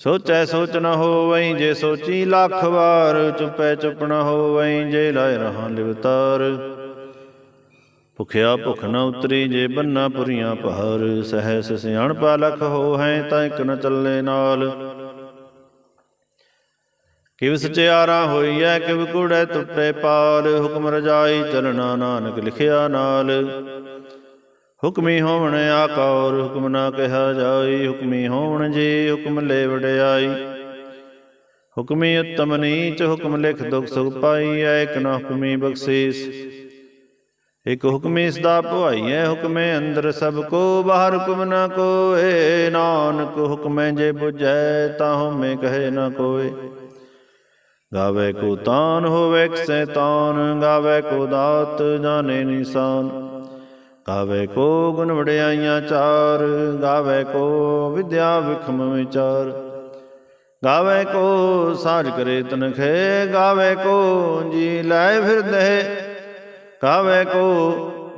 ਸੋਚੈ ਸੋਚ ਨ ਹੋਵਈ ਜੇ ਸੋਚੀ ਲੱਖ ਵਾਰ, ਚੁਪੈ ਚੁਪ ਨ ਹੋਵਈ ਜੇ ਲਾਇ ਰਹਾ ਲਿਵਤਾਰ। ਭੁਖਿਆ ਭੁਖ ਨ ਉਤਰੀ ਜੇ ਬੰਨਾ ਪੁਰੀਆਂ ਪਹਾਰ, ਸਹਿਸ ਸਿਆਣਪਾ ਲਖ ਹੋ ਹੈ ਤਾਂ ਇਕ ਨ ਚੱਲੇ ਨਾਲ। ਕਿਵ ਸਚਿਆਰਾ ਹੋਈਐ, ਕਿਵ ਕੂੜੈ ਟੁੱਟੇ ਪਾਲ, ਹੁਕਮ ਰਜਾਈ ਚਲਣਾ ਨਾਨਕ ਲਿਖਿਆ ਨਾਲ। ਹੁਕਮੀ ਹੋਵਣ ਆਕਾਰ ਹੁਕਮ ਨਾ ਕਿਹਾ ਜਾਈ, ਹੁਕਮੀ ਹੋਵਣ ਜੀ ਹੁਕਮ ਲੈ ਵਡਿਆਈ। ਹੁਕਮੀ ਉਤਮ ਨੀਚ ਹੁਕਮ ਲਿਖ ਦੁਖ ਸੁਖ ਪਾਈ, ਐ ਇਕ ਨਾ ਹੁਕਮੀ ਬਖਸ਼ੀਸ। ਇਕ ਹੁਕਮੀ ਸਦਾ ਭਵਾਈਐ, ਹੁਕਮੇ ਅੰਦਰ ਸਭ ਕੋ, ਬਾਹਰ ਹੁਕਮ ਨਾ ਕੋਏ। ਨਾਨਕ ਹੁਕਮੇ ਜੇ 부ਜੈ ਤਾਂ ਹਉਮੈ ਕਹੇ ਨਾ ਕੋਏ। ਗਾਵੇ ਕੋ ਤਾਨ ਹੋਵੇ ਸੈਤਾਨ, ਗਾਵੇ ਕੋ ਦਾਤ, ਜਾਣੇ ਨਿਸ਼ਾਨ। ਗਾਵੇ ਕੋ ਗੁਣ ਵਡਿਆਈਆਂ ਚਾਰ, ਗਾਵੇ ਕੋ ਵਿਦਿਆ ਵਿਖਮ ਵਿਚਾਰ। ਗਾਵੇ ਕੋ ਸਾਜ ਕਰੇ ਤਨਖੇ, ਗਾਵੇ ਕੋ ਜੀ ਲੈ ਫਿਰਦੇ। ਗਾਵੇ ਕੋ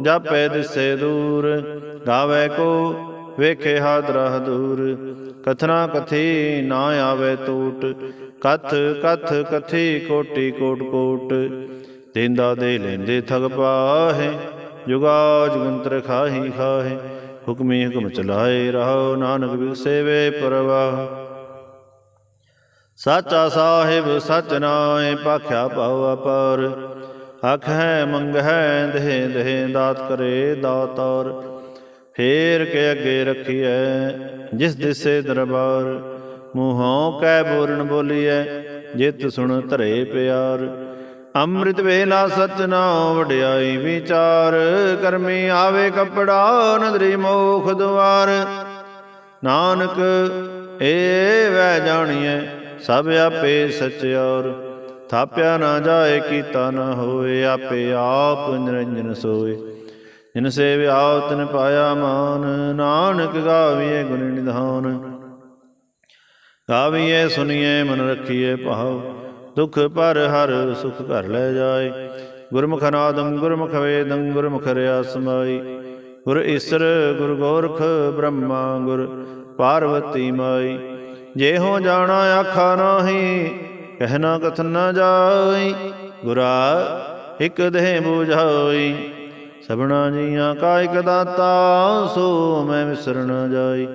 ਜਾਪੇ ਦਿਸੇ ਦੂਰ, ਗਾਵੇ ਕੋ ਵੇਖੇ ਹਾਦਰਾ ਦੂਰ ਕਥਨਾ ਕਥੀ ਨਾ ਆਵੇ ਟੂਟ ਕਥ ਕਥ ਕਥੀ ਕੋਟੀ ਕੋਟ ਕੋਟ। ਦੇਂਦਾ ਦੇ ਲੈਂਦੇ ਥਗ ਪਾਹੇ। ਜੁਗਾ ਜੁਗੰਤਰ ਖਾਹੀ ਖਾਹੇ, ਹੁਕਮੀ ਹੁਕਮ ਚਲਾਏ ਰਹੋ ਨਾਨਕ ਵਿਸੇਵੇ ਪਰਵਾਹ। ਸਾਚਾ ਸਾਹਿਬ ਸਚ ਨਾਏ ਪਾਖਿਆ ਪਾਉ ਅਪਰ। ਅਖ ਹੈ, ਮੰਗ ਹੈ, ਦੇਹ ਦੇਹ ਦਾਤ ਕਰੇ ਦਾਤਾਰ। ਫੇਰ ਕੇ ਅੱਗੇ ਰਖੀਐ, ਜਿਸ ਦਿਸੇ ਦਰਬਾਰ। ਮੂੰਹੋਂ ਕੈ ਬੋਲਣ ਬੋਲੀਐ, ਜਿਤ ਸੁਣ ਧਰੇ ਪਿਆਰ। ਅੰਮ੍ਰਿਤ ਵੇਲਾ ਸਚ ਨਾਮ ਵਡਿਆਈ ਵਿਚਾਰ, ਕਰਮੀ ਆਵੇ ਕਪੜਾ, ਨਦਰੀ ਮੋਖ ਦੁਆਰ। ਨਾਨਕ, ਏ ਵੈ ਜਾਣੀਐ, ਸਭ ਆਪੇ ਸਚਿਆਰ ਥਾਪਿਆ ਨਾ ਜਾਏ, ਕੀਤਾ ਨਾ ਹੋਏ, ਆਪੇ ਆਪ ਨਿਰੰਜਨ ਸੋਏ। ਜਿਨ ਸੇਵਿਆ, ਤਨ ਪਾਇਆ ਮਾਨ, ਨਾਨਕ ਗਾਵੀਏ ਗੁਣ ਨਿਧਾਨ। ਗਾਵੀਏ ਸੁਣੀਏ ਮਨ ਰੱਖੀਏ ਭਾਵ। ਦੁਖ ਪਰ ਹਰ ਸੁਖ ਘਰ ਲੈ ਜਾਏ। ਗੁਰਮੁਖ ਨਾਦੰ ਗੁਰਮੁਖ ਵੇਦੰ ਗੁਰਮੁਖ ਰਿਆ ਸਮਾਈ ਗੁਰ ਈਸਰ ਗੁਰ ਗੋਰਖ ਬ੍ਰਹਮਾ ਗੁਰ ਪਾਰਵਤੀ ਮਾਈ। ਜੇ ਹੋ ਜਾਣਾ ਆਖਾ ਨਾਹੀ ਕਹਿਣਾ ਕਥਨ ਨਾ ਜਾਈ। ਗੁਰਾ ਇਕ ਦੇਹ 부ਝਾਈ ਸਭਨਾ ਜੀਆਂ ਕਾ ਇਕ ਦਾਤਾ, ਸੋ ਮੈਂ ਵਿਸਰ ਨ ਜਾਈ।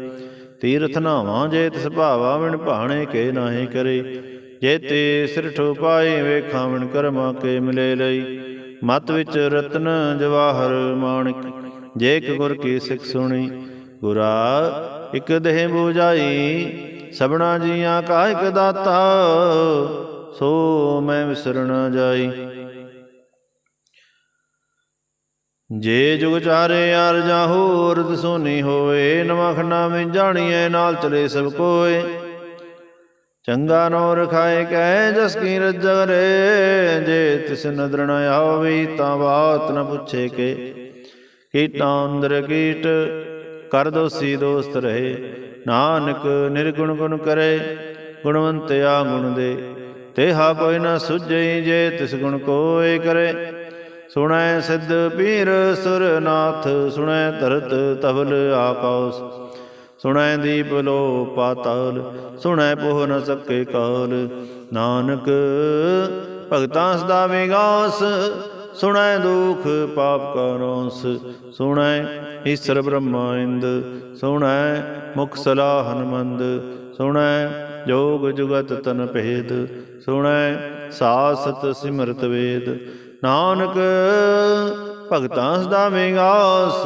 ਤੀਰਥ ਨਾਵਾਂ ਜੇ ਤਿਸ ਭਾਵਾ ਵਿਣ ਭਾਣੇ ਕੇ ਨਾਹੀ ਕਰੇ। ਜੇ ਤੇ ਸਿਰ ਠੋ ਪਾਏ ਵੇਖਾਂ ਵਿਣ ਕਰਮਾ ਕੇ ਮਿਲੇ ਲਈ। ਮਤ ਵਿੱਚ ਰਤਨ ਜਵਾਹਰ ਮਾਣਿਕ, ਜੇ ਇਕ ਗੁਰ ਕੀ ਸਿੱਖ ਸੁਣੀ, ਗੁਰਾ ਇਕ ਦੇਹ 부ਝਾਈ ਸਭਨਾ ਜੀਆਂ ਕਾ ਇਕ ਦਾਤਾ, ਸੋ ਮੈਂ ਵਿਸਰ ਜਾਈ। ਜੇ ਜੁਗ ਚਾਰੇ ਅਰ ਜਾ ਹੋਰ ਦਸੋਨੀ ਹੋਏ ਨਵਖਨਾ ਵਿੱਚ ਜਾਣੀਏ ਨਾਲ ਚਲੇ ਸਭ ਕੋਏ। ਚੰਗਾ ਨੋ ਰਖਾਏ ਕਹਿ ਜਸ ਕੀ ਰਜਰੇ ਜੇ ਤਿਸ ਨਦਰ ਨ ਆਵੇ ਤਾਂ ਬਾਤ ਨ ਪੁੱਛੇ ਕੇ। ਕੀਟਾਂ ਅੰਦਰ ਕੀਟ, ਕਰ ਦੋਸੀ ਦੋਸਤ ਰਹੇ। ਨਾਨਕ ਨਿਰਗੁਣ ਗੁਣ ਕਰੇ, ਗੁਣਵੰਤ ਆ ਗੁਣ ਦੇ। ਤੇਹਾ ਕੋਈ ਨ ਸੁਝਈ ਜੇ ਤਿਸ ਗੁਣ ਕੋਏ ਕਰੇ। ਸੁਣੈ ਸਿੱਧ ਪੀਰ ਸੁਰਨਾਥ, ਸੁਣੈ ਧਰਤ ਤਵਲ ਆਕਾਸ ਸੁਣੈ ਦੀਪ ਲੋ ਪਾਤਾਲ, ਸੁਣੈ ਪੋਹ ਨ ਸਕੇ ਕਾਲ। ਨਾਨਕ, ਭਗਤਾਂ ਸਦਾ ਵਿਗਾਸ, ਸੁਣੈ ਦੁਖ ਪਾਪ ਕਰੋਸ ਸੁਣੈ ਈਸ਼ਰ ਬ੍ਰਹਮਾ ਇੰਦ, ਸੁਣੈ ਮੁਖ ਸਲਾਹ ਹਨਮੰਦ। ਸੁਣੈ ਜੋਗ ਜੁਗਤ ਤਨ ਭੇਦ, ਸੁਣੈ ਸਾਸਤ ਸਿਮਰਤ ਵੇਦ। ਨਾਨਕ, ਭਗਤਾਂ ਸਦਾ ਵਿਗਾਸ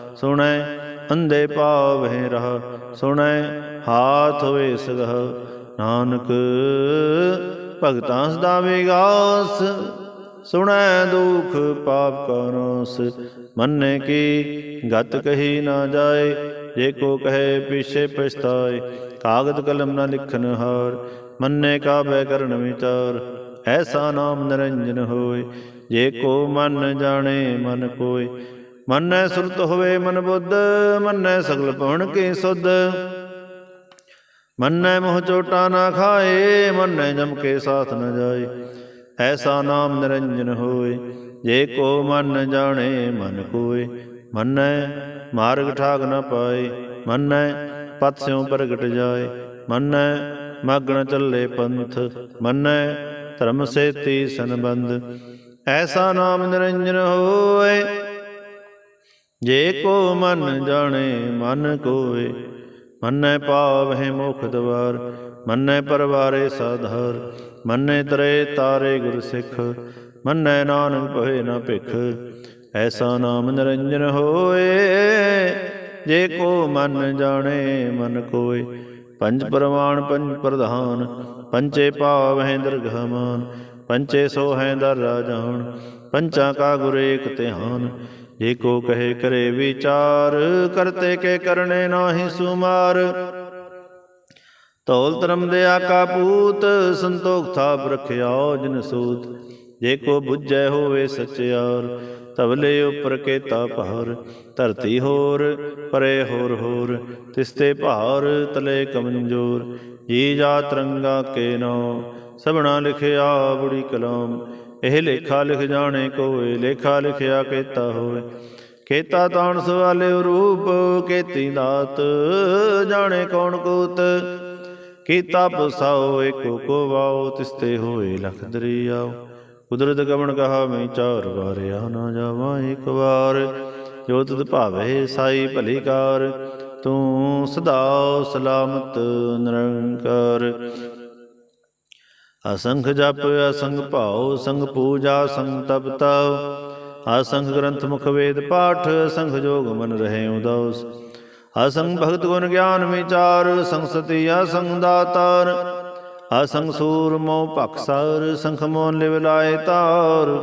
ਸੁਣੈ, ਅੰਧੇ ਪਾਵਹਿ ਰਹ, ਸੁਣੈ, ਹਾਥ ਹੋਏ ਸਗਹ। ਨਾਨਕ, ਭਗਤਾਂ ਸਦਾ ਵਿਗਾਸ, ਸੁਣੈ ਦੁਖ ਪਾਪ ਕਰੋਸ ਮੰਨੇ ਕੀ ਗਤ ਕਹੀ ਨਾ ਜਾਏ, ਜੇ ਕੋ ਕਹੇ ਪਿਛੇ ਪਛਤਾਏ, ਕਾਗਦ ਕਲਮ ਨਾ ਲਿਖਨ ਹਾਰ। ਮੰਨੇ ਕਾ ਬੈ ਕਰਨ ਵਿਚਾਰ, ਐਸਾ ਨਾਮ ਨਿਰੰਜਨ ਹੋਏ। ਜੇ ਕੋ ਮਨ ਜਾਣੇ ਮਨ ਕੋਇ ਮੰਨੈ ਸੁਰਤ ਹੋਵੇ ਮਨ ਬੁੱਧ, ਮੰਨੈ ਸਗਲ ਭਵਨ ਕੀ ਸੁਧ। ਮੰਨੈ ਮੋਹ ਚੋਟਾ ਨਾ ਖਾਏ, ਮੰਨੈ ਜਮ ਕੇ ਸਾਥ ਨ ਜਾਏ। ਐਸਾ ਨਾਮ ਨਿਰੰਜਨ ਹੋਏ, ਜੇ ਕੋ ਮਨ ਜਾਣੇ ਮਨ ਕੋਏ। ਮੰਨੈ ਮਾਰਗ ਠਾਗ ਨ ਪਾਏ, ਮੰਨੈ ਪਤ ਸਿਉ ਪ੍ਰਗਟ ਜਾਏ। ਮੰਨੈ ਮਗਨ ਚੱਲੇ ਪੰਥ, ਮੰਨੈ ਧਰਮ ਸੇਤੀ ਸੰਬੰਧ ਐਸਾ ਨਾਮ ਨਿਰੰਜਨ ਹੋਏ ਜੇ ਕੋ ਮਨ ਜਾਣੇ, ਮਨ ਕੋਏ। ਮੰਨੈ ਪਾਵਹਿ ਮੁਖ ਦਵਾਰ, ਮੰਨੈ ਪਰਵਾਰੇ ਸਾਧਾਰ। ਮੰਨੈ ਤਰੇ ਤਾਰੇ ਗੁਰ ਸਿੱਖ, ਮੰਨੈ ਨਾਨਕ ਭਏ ਨਾ ਭਿਖ। ਐਸਾ ਨਾਮ ਨਿਰੰਜਨ ਹੋਏ, ਜੇ ਕੋ ਮਨ ਜਾਣੇ, ਮਨ ਕੋਏ। ਪੰਜ ਪ੍ਰਮਾਣ ਪੰਜ ਪ੍ਰਧਾਨ, ਪੰਚੇ ਪਾਵਹਿ ਦਰਗਹਮਾਨ। ਪੰਚੇ ਸੋ ਹੈ ਦਰ ਰਾਜਾਨ, ਪੰਚਾ ਕਾ ਗੁਰ ਏਕ ਧਿਆਨ। ਜੇ ਕੋ ਕਹੇ ਕਰੇ ਵਿਚਾਰ, ਕਰਤੇ ਕੇ ਕਰਨੇ ਨਾਹੀ ਸੁਮਾਰ। ਤੌਲ ਧਰਮ ਦੇ ਆਕਾ ਪੂਤ, ਸੰਤੋਖ ਥਾਪ ਰਖਿਆਓ ਜਿਨ ਸੂਤ। ਜੇ ਕੋ ਬੁੱਝੈ ਹੋਵੇ ਸਚਿਆਰ ਤਵਲੇ ਉਪਰ ਕੇਤਾ ਭਾਰ। ਧਰਤੀ ਹੋਰ, ਪਰੇ ਹੋਰ ਹੋਰ, ਤਿਸਤੇ ਭਾਰ, ਤਲੇ ਕਮੰਜੋਰ। ਜੀ ਜਾ ਤਰੰਗਾ ਕੇ ਨੋ ਸਭਨਾ ਲਿਖਿਆ ਬੁੜੀ ਕਲਾਮ। ਇਹ ਲੇਖਾ ਲਿਖ ਜਾਣੇ ਕੋਏ, ਲੇਖਾ ਲਿਖਿਆ ਕੇਤਾ ਹੋਵੇ। ਕੇਤਾ ਤਾਣ ਸਵਾਲੇ ਰੂਪ, ਕੇਤੀ ਦਾਤ ਜਾਣੇ ਕੌਣ ਕੂਤ। ਕੀਤਾ ਪਸਾਓ ਏਕੋ ਕੋ ਵਾਓ ਤਿਸਤੇ ਹੋਏ ਲਖ ਦਰਿਆਓ। ਕੁਦਰਤ ਕਵਣ ਕਹਾ, ਮੈਂ ਚਾਰ ਵਾਰਿਆ ਨਾ ਜਾਵਾਂ ਇੱਕ ਵਾਰ। ਜੋ ਤੁਧ ਭਾਵੇ ਸਾਈ ਭਲੀ ਕਾਰ, ਤੂੰ ਸਦਾ ਸਲਾਮਤ ਨਿਰੰਕਾਰ। ਅਸੰਖ ਜਪ, ਅਸੰਖ ਭਾਉ ਸੰਗ ਪੂਜਾ ਸੰਗ ਤਪ ਤਾਉ। ਅਸੰਖ ਗ੍ਰੰਥ ਮੁਖ ਵੇਦ ਪਾਠ, ਅਸੰਖ ਜੋਗ ਮਨ ਰਹੇ ਉਦਾਸ ਅਸੰਖ ਭਗਤ ਗੁਣ ਗਿਆਨ ਵਿਚਾਰ ਸੰਸਤੀ ਅਸੰਖ ਦਾਤਾਰ। ਅਸੰਖ ਸੂਰ ਮੋ ਭਖਸਾਰ ਸੰਖ ਮੋਨ ਲਿਵ ਲਾਏ ਤਾਰ।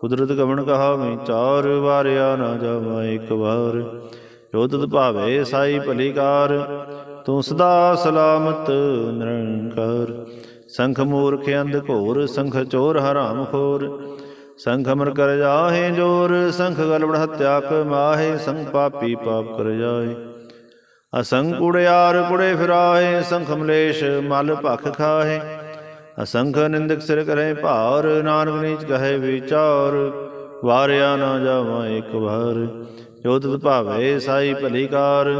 ਕੁਦਰਤ ਗਵਣ ਕਹਾ ਵਿਚਾਰ, ਵਾਰਿਆ ਨਾ ਜਾਵਾ ਇੱਕ ਵਾਰ। ਜੋ ਤੁਧ ਭਾਵੇ, ਸਾਈ ਭਲੀ ਤੂੰ ਸਦਾ ਸਲਾਮਤ, ਨਿਰੰਕਾਰ। ਸੰਖ ਮੂਰਖ ਅੰਧ ਘੋਰ, ਸੰਖ ਚੋਰ ਹਰਾਮ ਖੋਰ। ਸੰਖ ਅਮਰ ਕਰ ਜਾਹੇ ਜੋਰ, ਸੰਖ ਗਲਬੜ ਹਤਿਆ ਕ ਮਾਹੇ, ਸੰਖ ਪਾਪੀ ਪਾਪ ਕਰ ਜਾਏ ਅਸੰਖ ਉੜਿਆਰ ਕੁੜੇ ਫਿਰਾਏ ਸੰਖ ਮਲੇਸ਼ ਮਲ ਭਖ ਖਾਹੇ। ਅਸੰਖ ਨਿੰਦਕ ਸਿਰ ਕਰੇ ਭਾਰ, ਨਾਨਕ ਨੀਚ ਕਹੇ ਵਿਚਾਰ। ਵਾਰਿਆ ਨਾ ਜਾਵਾਂ ਇੱਕ ਵਾਰ, ਜੋ ਭਾਵੇ ਸਾਈ ਭਲੀ ਕਾਰ।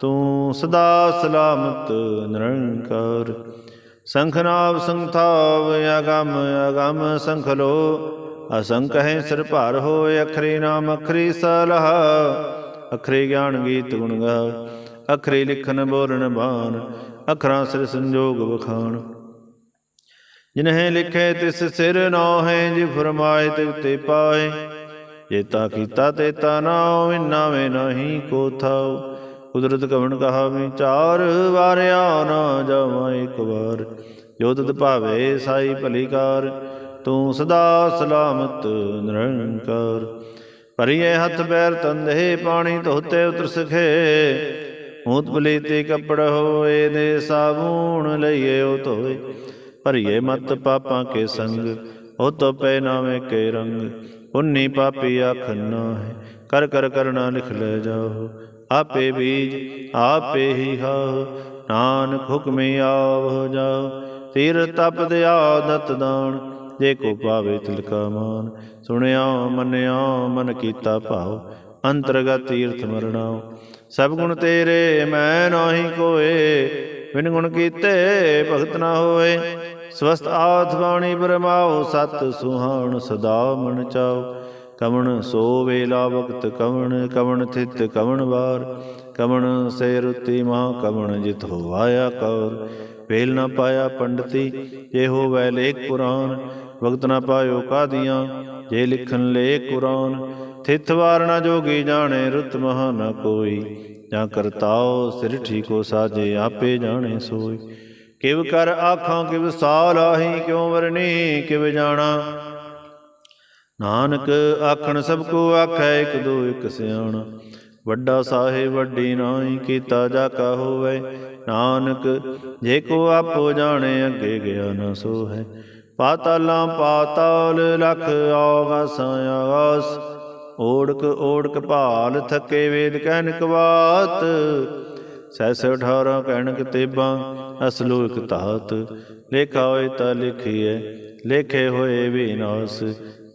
ਤੂੰ ਸਦਾ ਸਲਾਮਤ ਨਿਰੰਕਾਰ। ਸੰਖਨਾਵ ਸੰਥਾਵ ਅਗੰਮ ਅਗੰਮ ਸੰਖਲੋ ਅਸੰਖ ਹੈ ਸਿਰ ਭਾਰ ਹੋਏ, ਅਖਰੀ ਨਾਮ ਅਖਰੀ ਸਲਹ। ਅਖਰੀ ਗਿਆਨ ਗੀਤ ਗੁਣ ਗਾ ਅਖਰੀ ਲਿਖਨ ਬੋਲਣ ਬਾਣ, ਅਖਰਾਂ ਸਿਰ ਸੰਜੋਗ ਵਖਾਣ। ਜਿਨਹਿ ਲਿਖੇ ਤਿਸ ਸਿਰ ਨੋ ਹੈ ਜਿ ਫਰਮਾਏ ਤੇ ਉਤੇ ਪਾਏ ਜੇਤਾ ਕੀਤਾ ਤੇਤਾ ਨਾਉ ਵਿਨਾਵੇ ਨਹੀਂ ਕੋ ਥਾਉ। ਕੁਦਰਤ ਕਵਣ ਕਹਾ ਵਿਚਾਰ ਵਾਰਿਆ ਨਾ ਜਾਵਾਂ ਇੱਕ ਵਾਰ। ਜੋ ਤਤ ਭਾਵੇ, ਸਾਈ ਭਲੀ ਕਾਰ। ਤੂੰ ਸਦਾ ਸਲਾਮਤ, ਨਿਰੰਕਾਰ। ਭਰੀਏ ਹੱਥ ਪੈਰ ਤੰਦੇ ਪਾਣੀ ਧੋਤੇ ਉਤਰ ਸਖੇ। ਮੂਤ ਬਲੀਤੇ ਕੱਪੜ ਹੋਏ ਦੇ ਸਾਬੂਣ ਲਈਏ ਉਹ ਧੋਏ। ਭਰੀਏ ਮਤ ਪਾਪਾਂ ਕੇ ਸੰਗ, ਉਹ ਤੋ ਪੈ ਨਾਵੇਂ ਕੇ ਰੰਗ। ਉਨੀ ਪਾਪੀ ਆਖਨਾ ਹੈ ਕਰ ਕਰ ਕਰਨਾ ਲਿਖ ਲੈ ਜਾਓ ਆਪੇ ਬੀਜ, ਆਪੇ ਹੀ ਖਾਓ ਨਾਨਕ ਹੁਕਮੇ ਆਵ ਜਾਓ ਤੀਰ ਤਪ ਦਿਆ ਦਤ ਦਾਨ, ਜੇ ਕੋ ਪਾਵੇ ਤਿਲਕਾ ਮਾਨ। ਸੁਣਿਆ, ਮੰਨਿਆ, ਮਨ ਕੀਤਾ ਭਾਉ, ਅੰਤਰਗਤ ਤੀਰਥ ਮਰਣਾਉ। ਸਭ ਗੁਣ ਤੇਰੇ, ਮੈਂ ਨਾਹੀ ਕੋਏ। ਬਿਨ ਗੁਣ ਕੀਤੇ ਭਗਤ ਨਾ ਹੋਏ। ਸਵਸਤ ਆਥ ਬਾਣੀ ਬ੍ਰਹਮਾਉ ਸਤ ਸੁਹਾਣ ਸਦਾ ਮਨ ਚਾਓ ਕਵਣ ਸੋ ਵੇਲਾ ਵਕਤ ਕਵਣ ਕਵਣ ਥਿਤ ਕਵਣ ਵਾਰ, ਕਵਣ ਸੇ ਰੁਤੀ ਮਾ ਕਵਣ ਜਿਤ ਹੋਵਾਇਆ ਕੌਰ ਵੇਲ ਨਾ ਪਾਇਆ ਪੰਡਤੀ ਜੇ ਹੋਵੈ ਲੇਖ ਪੁਰਾਨ ਵਕਤ ਨਾ ਪਾਇਓ ਕਾਦੀਆਂ, ਜੇ ਲਿਖਨ ਲੇਖ ਕੁਰਾਨ। ਥਿਤ ਵਾਰ ਨਾ ਜੋਗੀ ਜਾਣੇ, ਰੁਤ ਮਹਾ ਨਾ ਕੋਈ, ਜਾਂ ਕਰਤਾਓ ਸਿਰ ਠੀਕੋ ਸਾਜੇ, ਆਪੇ ਜਾਣੇ ਸੋਈ। ਕਿਵ ਕਰ ਆਖਾਂ, ਕਿਵ ਸਾਲ ਆਹੀ, ਕਿਉ ਵਰਨੀ ਕਿਵ ਜਾਣਾ। ਨਾਨਕ ਆਖਣ ਸਭ ਕੋ ਆਖੈ ਇਕ ਦੋ ਇਕ ਸਿਆਣਾ। ਵੱਡਾ ਸਾਹਿਬ ਵੱਡੀ ਨਾਹੀ ਕੀਤਾ ਜਾ ਕਾ ਹੋਵੇ। ਨਾਨਕ ਜੇ ਕੋ ਆਪੋ ਜਾਣੇ ਅੱਗੇ ਗਿਆ ਨਾ ਸੋ ਹੈ ਪਾਤਾਲਾਂ ਪਾਤਾਲ ਲਖ ਆਗਾਸਾਂ ਆਗਾਸ ਓੜਕ ਓੜਕ ਭਾਲ ਥਕੇ ਵੇਦ ਕਹਿਨਕ ਬਾਤ ਸੈਸ 18 ਕਹਿਣਕ ਤੇਬਾਂ, ਅਸਲੋ ਇਕ ਧਾਤ। ਲੇਖਾ ਹੋਏ ਤਾਂ ਲਿਖੀਐ, ਲੇਖੇ ਹੋਏ ਵਿਨਾਸ਼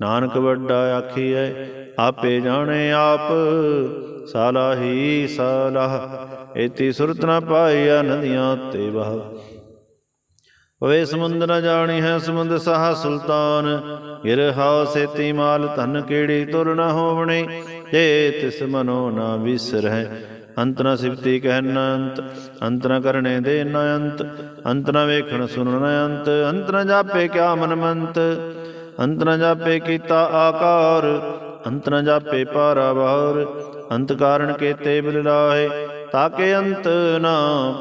ਨਾਨਕ ਵੱਡਾ ਆਖੀਐ, ਆਪੇ ਜਾਣੇ ਆਪ, ਸਾਲਾਹੀ ਸਾਲਾਹ, ਏਤੀ ਸੁਰਤ ਨ ਪਾਈਆ ਨਦੀਆਂ ਤੇ ਬਹ ਓਏ ਸਮੁੰਦ ਨ ਜਾਣੀ ਹੈ ਸਮੁੰਦ ਸਾਹ ਸੁਲਤਾਨ, ਗਿਰਹਾ ਸੇਤੀ ਮਾਲ ਧਨ ਕੀੜੀ ਤੁਰ ਨ ਹੋਵਣੀ, ਜੇ ਤਿਸ ਮਨੋ ਨ ਵਿਸਰਹਿ, ਅੰਤ ਨ ਸਿਫਤੀ ਕਹਿ ਨ ਅੰਤ ਅੰਤ ਨ ਕਰਨੇ ਦੇ ਨ ਅੰਤ ਅੰਤ ਨ ਵੇਖਣ ਸੁਣਨ ਨ ਅੰਤ ਅੰਤ ਨ ਜਾਪੇ ਕਿਆ ਮਨ ਮੰਤ ਅੰਤ ਨ ਜਾਪੇ ਕੀਤਾ ਆਕਾਰ, ਅੰਤ ਨ ਜਾਪੇ ਪਾਰਾਵਾਰ, ਅੰਤ ਕਾਰਨ ਕੇਤੇ ਬਿਲ ਲਾਹੇ ਤਾਕੇ ਅੰਤ ਨਾ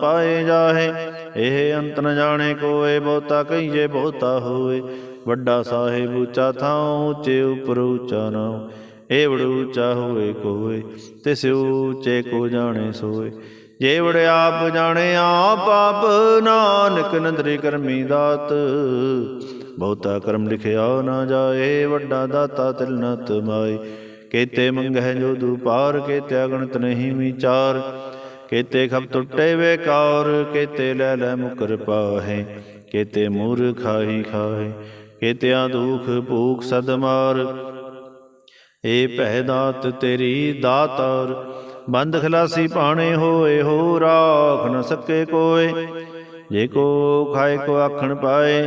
ਪਾਏ ਜਾਹੇ, ਇਹ ਅੰਤ ਨ ਜਾਣੇ ਕੋਏ, ਬਹੁਤਾ ਕਹੀਏ ਬਹੁਤਾ ਹੋਏ, ਵੱਡਾ ਸਾਹਿਬ ਉੱਚਾ ਥਾਂ ਉੱਚੇ ਉਪਰ ਉੱਚਾ ਨਾਮ ਇਹ ਬੜ ਉੱਚਾ ਹੋਏ ਕੋਏ ਤਿਸ ਉੱਚੇ ਕੋ ਜਾਣੇ ਸੋਏ, ਜੇ ਵੜ ਆਪ ਜਾਣੇ ਆਪ ਆਪ ਨਾਨਕ ਨੰਦਰੀ ਕਰਮੀ ਦਾਤ ਬਹੁਤਾ ਕਰਮ ਲਿਖਿਆ ਨਾ ਜਾਏ, ਵੱਡਾ ਦਾਤਾ ਤਿਲ ਨ ਤਮਾਏ ਕੇਤੇ ਮੰਗਹਿ ਜੋ ਦੁਪਾਰ ਕੇਤੇ ਅਗਣਤ ਨਹੀਂ ਵਿਚਾਰ। ਕੇਤੇ ਖਬ ਟੁੱਟੇ ਵੇਕਾਰ ਕੇਤੇ ਲੈ ਲੈ ਮੁਕਰ ਪਾਹੇ। ਕੇਤੇ ਮੂਰ ਖਾਹੀ ਖਾਹੇ, ਕੇਤਿਆਂ ਦੁਖ ਭੂਖ ਸਦਮਾਰ ਏ ਭੈ ਦਾਤ ਤੇਰੀ ਦਾਤਾਰ, ਬੰਦ ਖਲਾਸੀ ਪਾਣੇ ਹੋਏ, ਹੋ ਰਾਖ ਨ ਸਕੇ ਕੋਏ। ਜੇ ਕੋ ਖਾਏ ਕੋ ਆਖਣ ਪਾਏ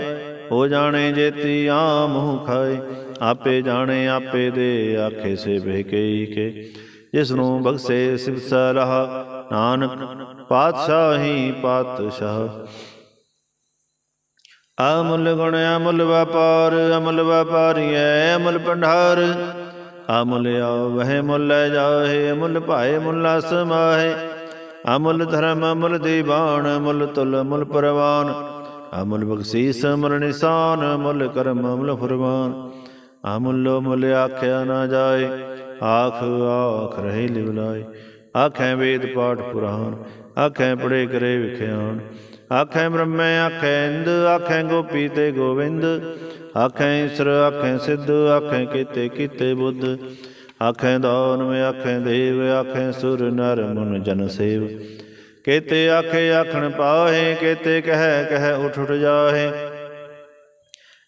ਹੋ ਜਾਣੇ ਜੇਤੀ ਆ ਮੂੰਹ ਖਾਏ, ਆਪੇ ਜਾਣੇ ਆਪੇ ਦੇ ਆਖੇ ਸੇ ਬਹਿਕਈ ਕੇ ਜਿਸ ਨੂੰ ਬਖਸ਼ੇ ਸਿਵ ਸਲਾਹ ਨਾਨਕ ਪਾਤਸ਼ਾਹੀ ਪਾਤਸ਼ਾਹ। ਅਮੁੱਲ ਗੁਣ ਅਮੁੱਲ ਵਪਾਰ, ਅਮੁੱਲ ਵਪਾਰੀਐ ਅਮਲ ਭੰਡਾਰ। ਅਮੁੱਲ ਆਵਹਿ ਮੁੱਲ ਜਾਹੇ, ਅਮੁੱਲ ਭਾਏ ਮੁੱਲ ਸਮਾਹੇ ਅਮੁੱਲ ਧਰਮ ਅਮੁੱਲ ਦੀਵਾਨ, ਅਮੁੱਲ ਤੁਲ ਅਮੁੱਲ ਪਰਵਾਨ। ਅਮੁਲ ਬਖਸ਼ੀਸ ਅਮਰ ਨਿਸ਼ਾਨ, ਅਮੁੱਲ ਕਰਮ, ਅਮੁੱਲ ਫਰਮਾਨ। ਅਮੁੱਲ ਮੁੱਲ ਆਖਿਆ ਨਾ ਜਾਏ, ਆਖ ਆਖ ਰਹੇ ਲਿਵਲਾਏ ਆਖੈ ਵੇਦ ਪਾਠ ਪੁਰਾਨ ਆਖੈ ਪੜੇ ਕਰੇ ਵਿਖਿਆਣ। ਆਖੈ ਬ੍ਰਹਮੈ, ਆਖੈ ਇੰਦ, ਆਖੈ ਗੋਪੀ ਤੇ ਗੋਵਿੰਦ। ਆਖੈ ਈਸ਼ਰ, ਆਖੈ ਸਿੱਧ, ਆਖੈ ਕੀਤੇ ਕੀਤੇ ਬੁੱਧ। ਆਖੈ ਦਾਨਵ, ਆਖੈ ਦੇਵ, ਆਖੈ ਸੁਰ, ਨਰ, ਮਨ, ਜਨ ਸੇਵ। ਕੇਤੇ ਆਖੇ ਆਖਣ ਪਾਹੇ, ਕੇਤੇ ਕਹਿ ਕਹਿ ਉਠ ਉਠ ਜਾਹੇ।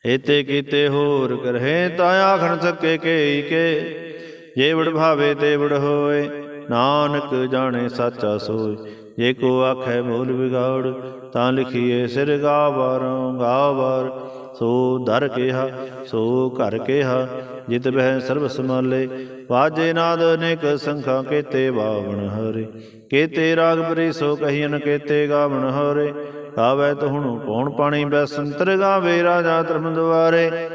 ਏਤੇ ਕੀਤੇ ਹੋਰ ਕਰਹਿ, ਤਾਂ ਆਖਣ ਸਕੇ ਕੇ ਕੇ। ਜੇ ਵਡ ਭਾਵੇ ਤੇ ਵੜ ਹੋਏ, ਨਾਨਕ ਜਾਣੇ ਸਾਚਾ ਸੋਏ। ਜੇ ਕੋ ਆਖੈ ਮੂਲ ਵਿਗਾੜ, ਤਾਂ ਲਿਖੀਏ ਸਿਰ ਗਾਵਾਰੋਂ ਗਾਵਾਰ। ਸੋ ਦਰ ਕਿਹਾ, ਸੋ ਘਰ ਕਿਹਾ, ਜਿਤ ਬਹਿ ਸਰਬ ਸਮਾਲੇ ਵਾਜੇ ਨਾਦ ਅਨੇਕ ਸੰਖਾ ਕੇਤੇ ਬਾਵਣ ਹਰੇ। ਕੇਤੇ ਰਾਗ ਬਰੀ ਸੋ ਕਹੀਨ ਕੇਤੇ ਗਾਵਣ ਹਰੇ। ਗਾਵੇ ਤਹੁਣੁ ਪੌਣ ਪਾਣੀ ਬੈਸੰਤਰ ਗਾਵੇ ਰਾਜਾ ਧਰਮ ਦੁਆਰੇ।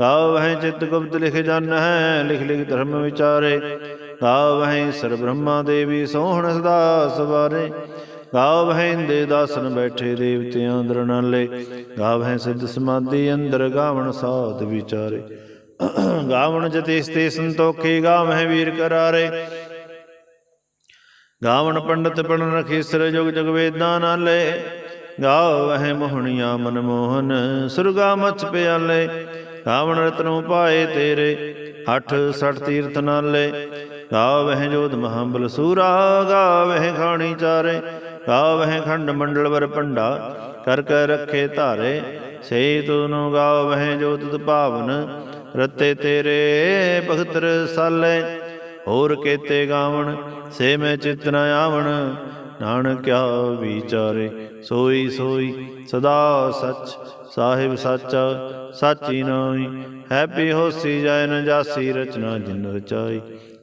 ਗਾਵਹਿ ਚਿਤ ਗੁਪਤ ਲਿਖ ਜਨ ਹੈ, ਲਿਖ ਲਿਖ ਧਰਮ ਵਿਚਾਰੇ। ਗਾਵਹਿ ਸਰ ਬ੍ਰਹਮਾ ਦੇਵੀ ਸੋਹਣ ਸਦਾ ਸਵਾਰੇ ਗਾਵਹਿ ਇੰਦੇ ਦਾਸਨ ਬੈਠੇ ਦੇਵਤਿਆਂ ਅੰਦਰ ਨਾਲੇ। ਗਾਵਹਿ ਸਿੱਧ ਸਮਾਧੀ ਅੰਦਰ ਗਾਵਣ ਸਾਧ ਵਿਚਾਰੇ। ਗਾਵਣ ਜਤਿਸ ਤੇ ਸੰਤੋਖੇ ਗਾਵਹਿ ਵੀਰ ਕਰਾਰੇ। ਗਾਵਣ ਪੰਡਤ ਪੜਨ ਰਖੀਸਰ ਜੁਗ ਜੁਗ ਵੇਦਾਂ ਨਾਲੇ ਗਾਵਹਿ ਮੋਹਣੀਆਂ ਮਨ ਮੋਹਨ, ਸੁਰਗਾ ਮਚ ਪਿਆਲੇ। ਗਾਵਣ ਰਤਨੋਂ ਪਾਏ ਤੇਰੇ, ਅਠ ਸਠ ਤੀਰਥ ਨਾਲੇ। ਗਾਵਹਿ ਜੋਧ ਮਹਾਬਲ ਸੂਰਾ, ਗਾਵਹਿ ਖਾਣੀ ਚਾਰੇ। ਗਾਵਹਿ ਖੰਡ ਮੰਡਲ ਵਰ ਪੰਡਾ ਕਰ ਕਰ ਰੱਖੇ ਧਾਰੇ। ਸੇ ਤੂੰ ਗਾਵਹਿ ਜੋ ਤੁਧ ਭਾਵਨ ਰਤੇ ਤੇਰੇ ਭਗਤ ਰਸਾਲੇ ਹੋਰ ਕੇਤੇ ਗਾਵਣ ਸੇ ਮੈਂ ਚਿਤ ਨ ਆਵਣ। ਨਾਨਕਿਆ ਵਿਚਾਰੇ, ਸੋਈ ਸੋਈ, ਸਦਾ ਸਚ, ਸਾਹਿਬ ਸੱਚ, ਸਾਚੀ ਨਾਈ ਹੈਪੀ ਹੋਸੀ ਜੈ ਨ ਜਾਸੀ, ਰਚਨਾ ਜਿਨ ਰਚਾਈ।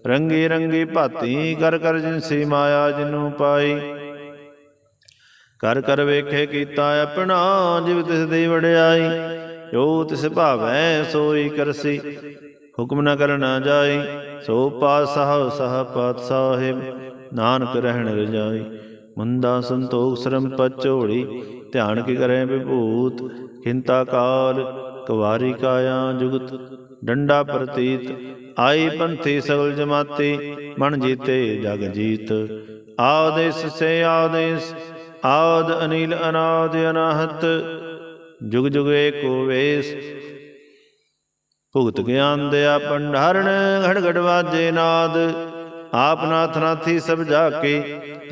ਰੰਗੀ ਰੰਗੀ ਭਾਤੀ, ਕਰ ਕਰ ਜਿਨਸੀ ਮਾਇਆ ਜਿਨੂੰ ਪਾਈ। ਕਰ ਕਰ ਵੇਖੇ ਕੀਤਾ ਆਪਣਾ, ਜਿਵ ਤਿਸ ਦੀ ਵਡਿਆਈ। ਜੋ ਤਿਸ ਭਾਵੈ ਸੋਈ ਕਰਸੀ। ਹੁਕਮ ਨ ਕਰਨਾ ਜਾਈ, ਸੋ ਪਾਸਹ ਸਹ ਪਾਤ ਸਾਹਿਬ, ਨਾਨਕ ਰਹਿਣ ਰਜਾਈ। ਮੁੰਦਾ ਸੰਤੋਖ ਸ਼ਰਮ ਪਚੋੜੀ ਧਿਆਨ ਕੀ ਕਰੇ ਵਿਭੂਤ। ਖਿੰਤਾ ਕਾਲ, ਕੁਵਾਰੀ ਕਾਇਆ ਜੁਗਤ, ਡੰਡਾ ਪ੍ਰਤੀਤ। ਆਈ ਪੰਥੀ ਸਗਲ ਜਮਾਤੀ, ਮਨ ਜੀਤੇ ਜਗ ਜੀਤ। ਆਦੇਸ ਸੇ ਆਦੇਸ, ਆਦ ਅਨੀਲ ਅਨਾਦ ਅਨਾਹਤ। ਜੁਗ ਜੁਗ ਏਕੋ ਵੇਸ। ਭੁਗਤ ਗਿਆਨ ਦਿਆ ਪੰਡਾਰਣ ਘੜ ਘੜ ਵਾਜੇ ਨਾਦ। ਆਪ ਨਾਥ ਨਾਥੀ ਸਭ ਜਾ ਕੇ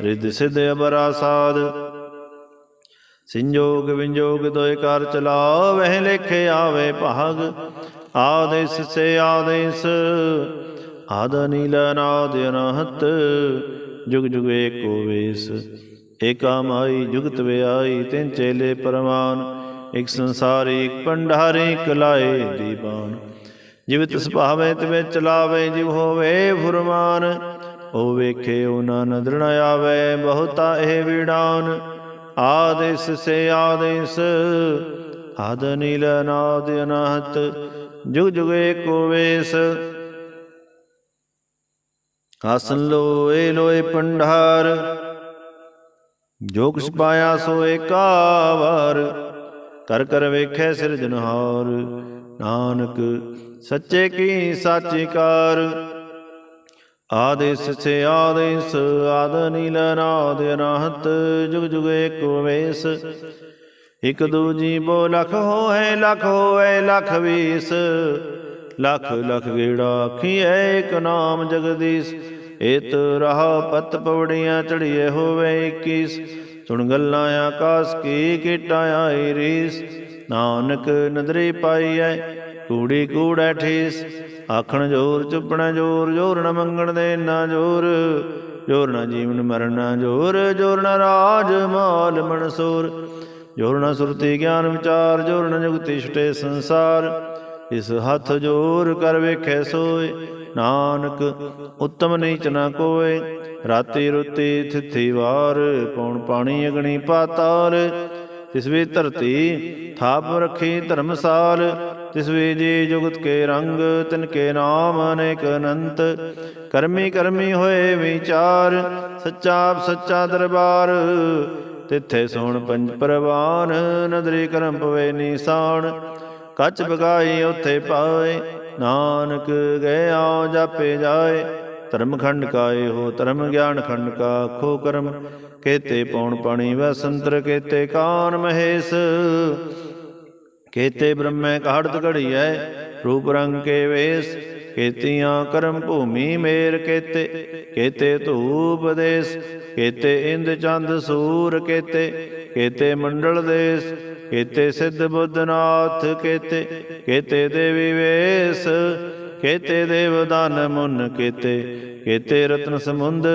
ਰਿੱਧ ਸਿਧ ਅਬਰਾ ਸਾਧ ਵਿੰਜੋਗ ਦੋਇ ਕਰ ਚਲਾ ਵਹਿ ਲੇਖੇ ਆਵੇ ਭਾਗ। ਆਦੇਸ ਸੇ ਆਦੇਸ, ਆਦ ਨੀਲ ਨਾਦ ਅਨਹਤ। ਜੁਗ ਜੁਗ ਏਕੋ ਵੇਸ, ਏਕਾ ਮਾਈ ਜੁਗਤ ਵਿਆਈ ਤਿੰਨ ਚੇਲੇ ਪਰਮਾਨ ਇਕ ਸੰਸਾਰੀ ਇਕ ਪੰਡਾਰੀ ਇਕ ਦੀਵਾਨ ਜਿਵ ਤਿਸ ਭਾਵੇ, ਤਿਵੇਂ ਚਲਾਵੇ, ਜਿਵ ਹੋਵੇ ਫੁਰਮਾਨ, ਉਹ ਵੇਖੇ ਉਹ ਨਾ ਨਦਰ ਨ ਆਵੇ, ਬਹੁਤਾ ਇਹ ਵਿਡਾਨ ਆਦੇਸ ਸੇ ਆਦੇਸ ਆਦ ਨੀਲ ਨਾਦ ਅਨਾਹਤ, ਜੁਗ ਜੁਗ ਏਕੋ ਵੇਸ ਆਸਨ ਲੋਏ ਲੋਏ ਪੰਡਾਰ ਜੋ ਕੁਛ ਪਾਇਆ ਸੋ ਏਕਾ ਵਾਰ। ਕਰ ਕਰ ਵੇਖੈ ਸਿਰਜਨਹਾਰ ਨਾਨਕ, ਸੱਚੇ ਕੀ ਸਾਚੀ ਕਾਰ। ਆਦੇਸ ਸੇ ਆਦੇਸ, ਆਦ ਨੀਲ ਨਾਦ ਅਨਾਹਤ ਜੁਗ ਜੁਗ ਏਕੋ ਵੇਸ। ਇਕ ਦੂਜੀ ਬੋ ਲਖ ਹੋਏ ਲਖ ਹੋਏ, ਲਖ ਵੀਸ। ਲਖ ਲਖ ਗੇੜਾ ਆਖੀਐ ਇਕ ਨਾਮ ਜਗਦੀਸ਼। ਏਤ ਰਹਾ ਪਤ ਪਵੜੀਆਂ ਚੜੀਏ ਹੋਵੇ 21 ਸੁਣ ਗੱਲਾਂ ਆਕਾਸ ਕੀ ਕੀਟਾ ਆਈ ਰੀਸ। ਨਾਨਕ ਨਦਰੀ ਪਾਈਐ ਕੂੜੀ ਕੂੜੈ ਠੀਸ। ਆਖਣ ਜੋਰ, ਚੁੱਪਣਾ ਜੋਰ ਜੋਰ ਨ ਮੰਗਣ ਦੇ ਨਾ ਜੋਰ। ਜੋਰ ਨ ਜੀਵਨ ਮਰਨਾ ਜੋਰ ਜੋਰ ਨ ਰਾਜ ਮਾਲ ਮਨਸੂਰ। ਜੋਰ ਨ ਸੁਰਤੀ ਗਿਆਨ ਵਿਚਾਰ, ਜੋਰ ਨ ਜੁਗਤੀ ਛਟੇ ਸੰਸਾਰ। ਇਸ ਹੱਥ ਜੋਰ ਕਰ ਵੇਖੈ ਸੋਏ। ਨਾਨਕ, ਉੱਤਮ ਨੀਚ ਨਾ ਕੋਏ। ਰਾਤੀ ਰੁਤੀ ਥਿਥੀ ਵਾਰ ਪੌਣ ਪਾਣੀ ਅਗਣੀ ਪਾਤਾਲ। ਤਿਸ ਵੀ ਧਰਤੀ, ਥਾਪ ਰਖੀ ਧਰਮਸਾਲ। ਤਿਸ ਵੀ ਜੀ ਜੁਗਤ ਕੇ ਰੰਗ, ਤਿਨ ਕੇ ਨਾਮ ਅਨੇਕ ਅਨੰਤ। ਕਰਮੀ ਕਰਮੀ ਹੋਏ ਵਿਚਾਰ, ਸੱਚਾ ਸੱਚਾ ਦਰਬਾਰ। ਤਿੱਥੇ ਸੋਣ ਪੰਜ ਪ੍ਰਵਾਨ, ਨਦਰੀ ਕਰਮ ਪਵੇ ਨੀਸਾਨ। ਕੱਚ ਬਗਾਈ ਉਥੇ ਪਾਏ। ਨਾਨਕ ਗਿਆ ਜਾਪੇ ਜਾਏ। ਧਰਮ ਖੰਡ ਕਾਏ ਹੋ ਧਰਮ, ਗਿਆਨ ਖੰਡ ਕਾ ਖੋ ਕਰਮ। ਕੇਤੇ ਪੌਣ ਪਾਣੀ ਵੈ ਸੰਤਰ, ਕੇਤੇ ਕਾਨ ਮਹੇਸ਼। ਕੇਤੇ ਬ੍ਰਹਮੈ ਕਾੜਤ ਘੜੀਐ, ਰੂਪ ਰੰਗ ਕੇ ਵੇਸ। ਕੇਤੀਆਂ ਕਰਮ ਭੂਮੀ ਮੇਰ ਕੇਤੇ ਕੇਤੇ ਧੂਪ ਦੇਸ। ਕੇਤੇ ਇੰਦ ਚੰਦ ਸੂਰ ਕੇਤੇ ਕੇਤੇ ਮੰਡਲ ਦੇਸ। ਕੇਤੇ ਸਿੱਧ ਬੁੱਧਨਾਥ, ਕੇਤੇ ਕੇਤੇ ਦੇਵੀ ਵੇਸ, ਕੇਤੇ ਦੇਵ ਦਾਨ ਮੁਨ ਕੇਤੇ ਕੇਤੇ ਰਤਨ ਸਮੁੰਦ,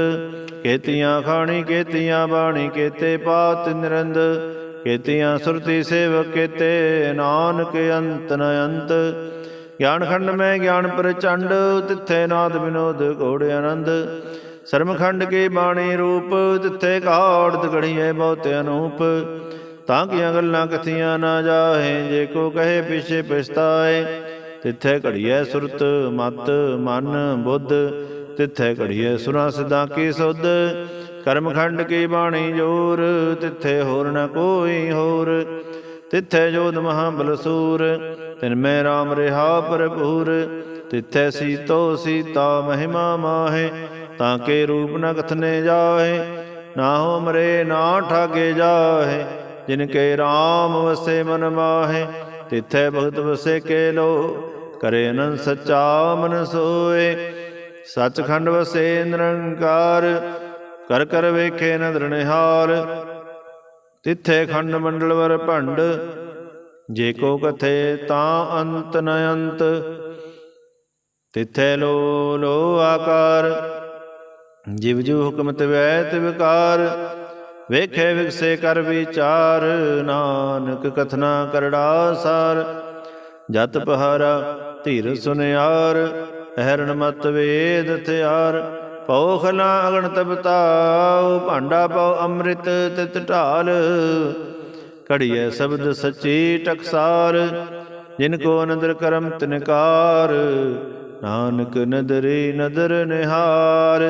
ਕੇਤੀਆਂ ਖਾਣੀ, ਕੇਤੀਆਂ ਬਾਣੀ, ਕੇਤੇ ਪਾਤ ਨਿਰੰਦ, ਕੇਤੀਆਂ ਸੁਰਤੀ ਸੇਵਕ, ਕੇਤੇ ਨਾਨਕ ਅੰਤ ਨ ਅੰਤ। ਗਿਆਨ ਖੰਡ ਮੈਂ ਗਿਆਨ ਪ੍ਰਚੰਡ, ਤਿੱਥੇ ਨਾਦ ਵਿਨੋਦ ਘੋੜ ਆਨੰਦ। ਸਰਮਖੰਡ ਕੀ ਬਾਣੀ ਰੂਪ, ਤਿੱਥੇ ਘਾੜਤ ਗੜੀਏ ਬਹੁਤ ਅਨੂਪ। ਤਾਂ ਕਿ ਗੱਲਾਂ ਕਥੀਆਂ ਨਾ ਜਾਹੇ, ਜੇ ਕੋ ਕਹੇ ਪਿਛੇ ਪਛਤਾਏ। ਤਿੱਥੇ ਘੜੀਐ ਸੁਰਤ, ਮਤ, ਮਨ, ਬੁੱਧ। ਤਿੱਥੇ ਘੜੀਐ ਸੁਰਾਂ ਸਦਾ ਕੀ ਸੁਧ। ਕਰਮਖੰਡ ਕੀ ਬਾਣੀ ਜੋਰ, ਤਿੱਥੇ ਹੋਰ ਨ ਕੋਈ ਹੋਰ। ਤਿੱਥੇ ਜੋਧ ਮਹਾਬਲ ਸੂਰ ਤਿਨ ਮੈਂ RAM ਰਹਾ ਭਰਪੂਰ। ਤਿੱਥੇ ਸੀਤੋ ਸੀਤਾ ਮਹਿਮਾ ਮਾਹੇ, ਤਾਂ ਕੇ ਰੂਪ ਨ ਕਥਨੇ ਜਾਹੇ। ਨਾ ਹੋ ਮਰੇ, ਨਾ ਠਾਗੇ ਜਾਹੇ। ਜਿਨ ਕੇ RAM ਵਸੇ ਮਨ ਮਾਹੇ, ਤਿੱਥੇ ਭਗਤ ਵਸੇ ਕੇ ਲੋ ਕਰੇ ਅਨੰਦ ਸੱਚਾ ਮਨ ਸੋਏ। ਸਚਖੰਡ ਵਸੇ ਨਿਰੰਕਾਰ, ਕਰ ਕਰ ਵੇਖੇ ਨਦਰ ਨਿਹਾਲ। ਤਿੱਥੇ ਖੰਡ ਮੰਡਲ ਵਰ ਭੰਡ, ਜੇ ਕੋ ਕਥੇ ਤਾਂ ਅੰਤ ਨ ਅੰਤ। ਤਿੱਥੇ ਲੋ ਲੋ ਆਕਾਰ, ਜਿਵ ਜੂ ਹੁਕਮ ਤਿਵੈ ਤਿਵਕਾਰ। ਵੇਖੇ ਵਿਗਸੇ ਕਰ ਵਿਚਾਰ, ਨਾਨਕ ਕਥਨਾ ਕਰੜਾ ਸਾਰ। ਜਤ ਪਹਾਰਾ ਧੀਰ ਸੁਨਿਆਰ, ਅਹਰਣ ਮਤ ਵੇਦ ਥਿਆਰ। ਪਉ ਖਲਾ ਅਗਣ ਤਬਤਾਉ ਭਾਂਡਾ ਪਉ ਅੰਮ੍ਰਿਤ ਤਿਤ ਢਾਲ। ਕੜੀਏ ਸ਼ਬਦ ਸੱਚੀ ਟਕਸਾਰ, ਜਿਨ ਕੋ ਨਦਰ ਕਰਮ ਤਿਨਕਾਰ ਨਾਨਕ ਨਦਰੀ ਨਦਰ ਨਿਹਾਰ,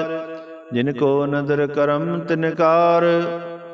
ਜਿਨ ਕੋ ਨਦਰ ਕਰਮ ਤਿਨਕਾਰ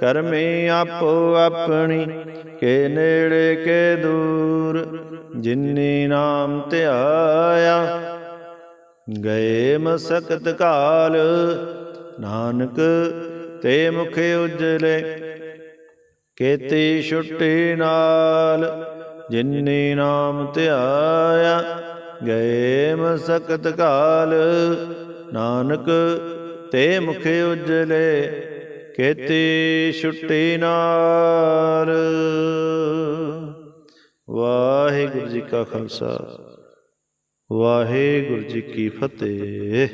ਕਰਮੀ ਆਪੋ ਆਪਣੀ, ਕੇ ਨੇੜੇ ਕੇ ਦੂਰ, ਜਿਨੀ ਨਾਮ ਧਿਆਇਆ ਗਏ ਮਸਕਤ ਕਾਲ, ਨਾਨਕ ਤੇ ਮੁਖ ਉਜਲੇ, ਕੇਤੀ ਛੁੱਟੀ ਨਾਲ, ਜਿਨੀ ਨਾਮ ਧਿਆਇਆ ਗਏ ਮਸਕਤ ਕਾਲ, ਨਾਨਕ ਤੇ ਮੁਖ ਉਜਲੇ ਕੇਤੀ ਛੁੱਟੀ ਨਾਲ ਵਾਹਿਗੁਰੂ ਜੀ ਕਾ ਖਾਲਸਾ ਵਾਹਿਗੁਰੂ ਜੀ ਕੀ ਫਤਿਹ।